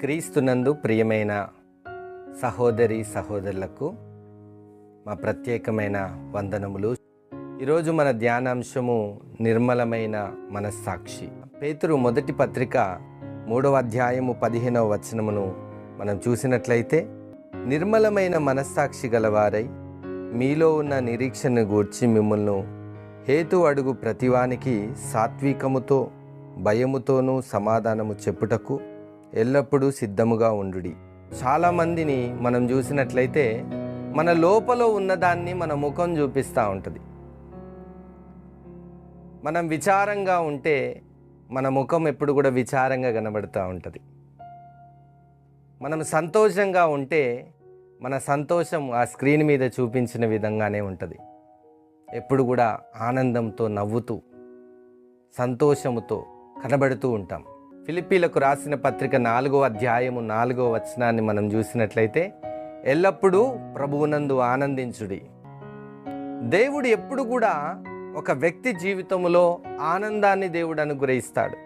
క్రీస్తునందు ప్రియమైన సహోదరి సహోదరులకు మా ప్రత్యేకమైన వందనములు. ఈరోజు మన ధ్యానాంశము నిర్మలమైన మనస్సాక్షి. పేతురు మొదటి పత్రిక మూడవ అధ్యాయము పదిహేనవ వచనమును మనం చూసినట్లయితే నిర్మలమైన మనస్సాక్షి గలవారై మీలో ఉన్న నిరీక్షను గూర్చి మిమ్మల్ని హేతు అడుగు ప్రతివానికి సాత్వికముతో భయముతోనూ సమాధానము చెప్పుటకు ఎల్లప్పుడూ సిద్ధముగా ఉండుడి. చాలామందిని మనం చూసినట్లయితే మన లోపల ఉన్నదాన్ని మన ముఖం చూపిస్తూ ఉంటుంది. మనం విచారంగా ఉంటే మన ముఖం ఎప్పుడు కూడా విచారంగా కనబడుతూ ఉంటుంది. మనం సంతోషంగా ఉంటే మన సంతోషం ఆ స్క్రీన్ మీద చూపించిన విధంగానే ఉంటుంది. ఎప్పుడు కూడా ఆనందంతో నవ్వుతూ సంతోషముతో కనబడుతూ ఉంటాం. ఫిలిపీలకు రాసిన పత్రిక నాలుగో అధ్యాయము నాలుగో వచనాన్ని మనం చూసినట్లయితే ఎల్లప్పుడూ ప్రభువునందు ఆనందించుడి. దేవుడు ఎప్పుడు కూడా ఒక వ్యక్తి జీవితంలో ఆనందాన్ని దేవుడు అనుగ్రహిస్తాడు.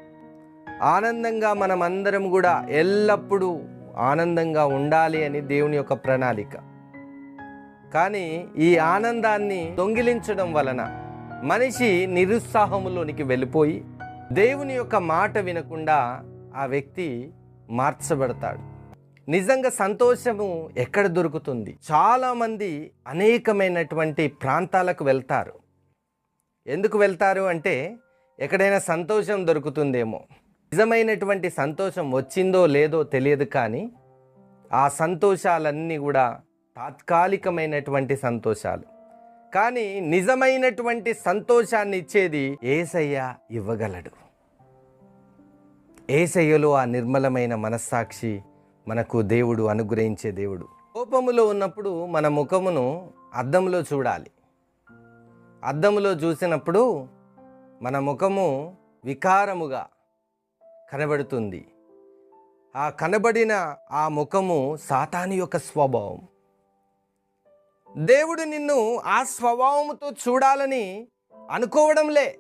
ఆనందంగా మనం అందరం కూడా ఎల్లప్పుడూ ఆనందంగా ఉండాలి అని దేవుని యొక్క ప్రణాళిక. కానీ ఈ ఆనందాన్ని దొంగిలించడం వలన మనిషి నిరుత్సాహములోనికి వెళ్ళిపోయి దేవుని యొక్క మాట వినకుండా ఆ వ్యక్తి మార్చబడతాడు. నిజంగా సంతోషము ఎక్కడ దొరుకుతుంది? చాలామంది అనేకమైనటువంటి ప్రాంతాలకు వెళ్తారు. ఎందుకు వెళ్తారు అంటే ఎక్కడైనా సంతోషం దొరుకుతుందేమో. నిజమైనటువంటి సంతోషం వచ్చిందో లేదో తెలియదు కానీ ఆ సంతోషాలన్నీ కూడా తాత్కాలికమైనటువంటి సంతోషాలు. కానీ నిజమైనటువంటి సంతోషాన్ని ఇచ్చేది ఏసయ్య ఇవ్వగలడు. ఏసయ్యలో ఆ నిర్మలమైన మనస్సాక్షి మనకు దేవుడు అనుగ్రహించే దేవుడు. కోపములో ఉన్నప్పుడు మన ముఖమును అద్దంలో చూడాలి. అద్దంలో చూసినప్పుడు మన ముఖము వికారముగా కనబడుతుంది. ఆ కనబడిన ఆ ముఖము సాతాని యొక్క స్వభావం. దేవుడు నిన్ను ఆ స్వభావముతో చూడాలని అనుకోవడంలే.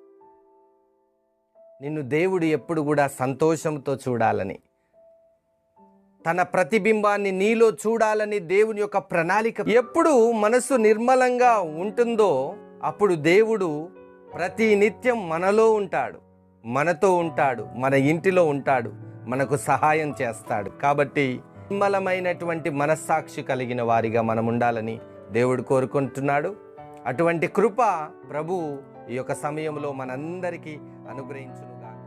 నిన్ను దేవుడు ఎప్పుడు కూడా సంతోషంతో చూడాలని. తన ప్రతిబింబాన్ని నీలో చూడాలని దేవుని యొక్క ప్రణాళిక ఎప్పుడు మనసు నిర్మలంగా ఉంటుందో అప్పుడు దేవుడు ప్రతి నిత్యం మనలో ఉంటాడు. మనతో ఉంటాడు మన ఇంటిలో ఉంటాడు మనకు సహాయం చేస్తాడు. కాబట్టి నిర్మలమైనటువంటి మనస్సాక్షి కలిగిన వారిగా మనం ఉండాలని దేవుడు కోరుకుంటున్నాడు. అటువంటి కృప ప్రభు ఈ యొక్క సమయంలో మనందరికీ అనుగ్రహించునుగాక.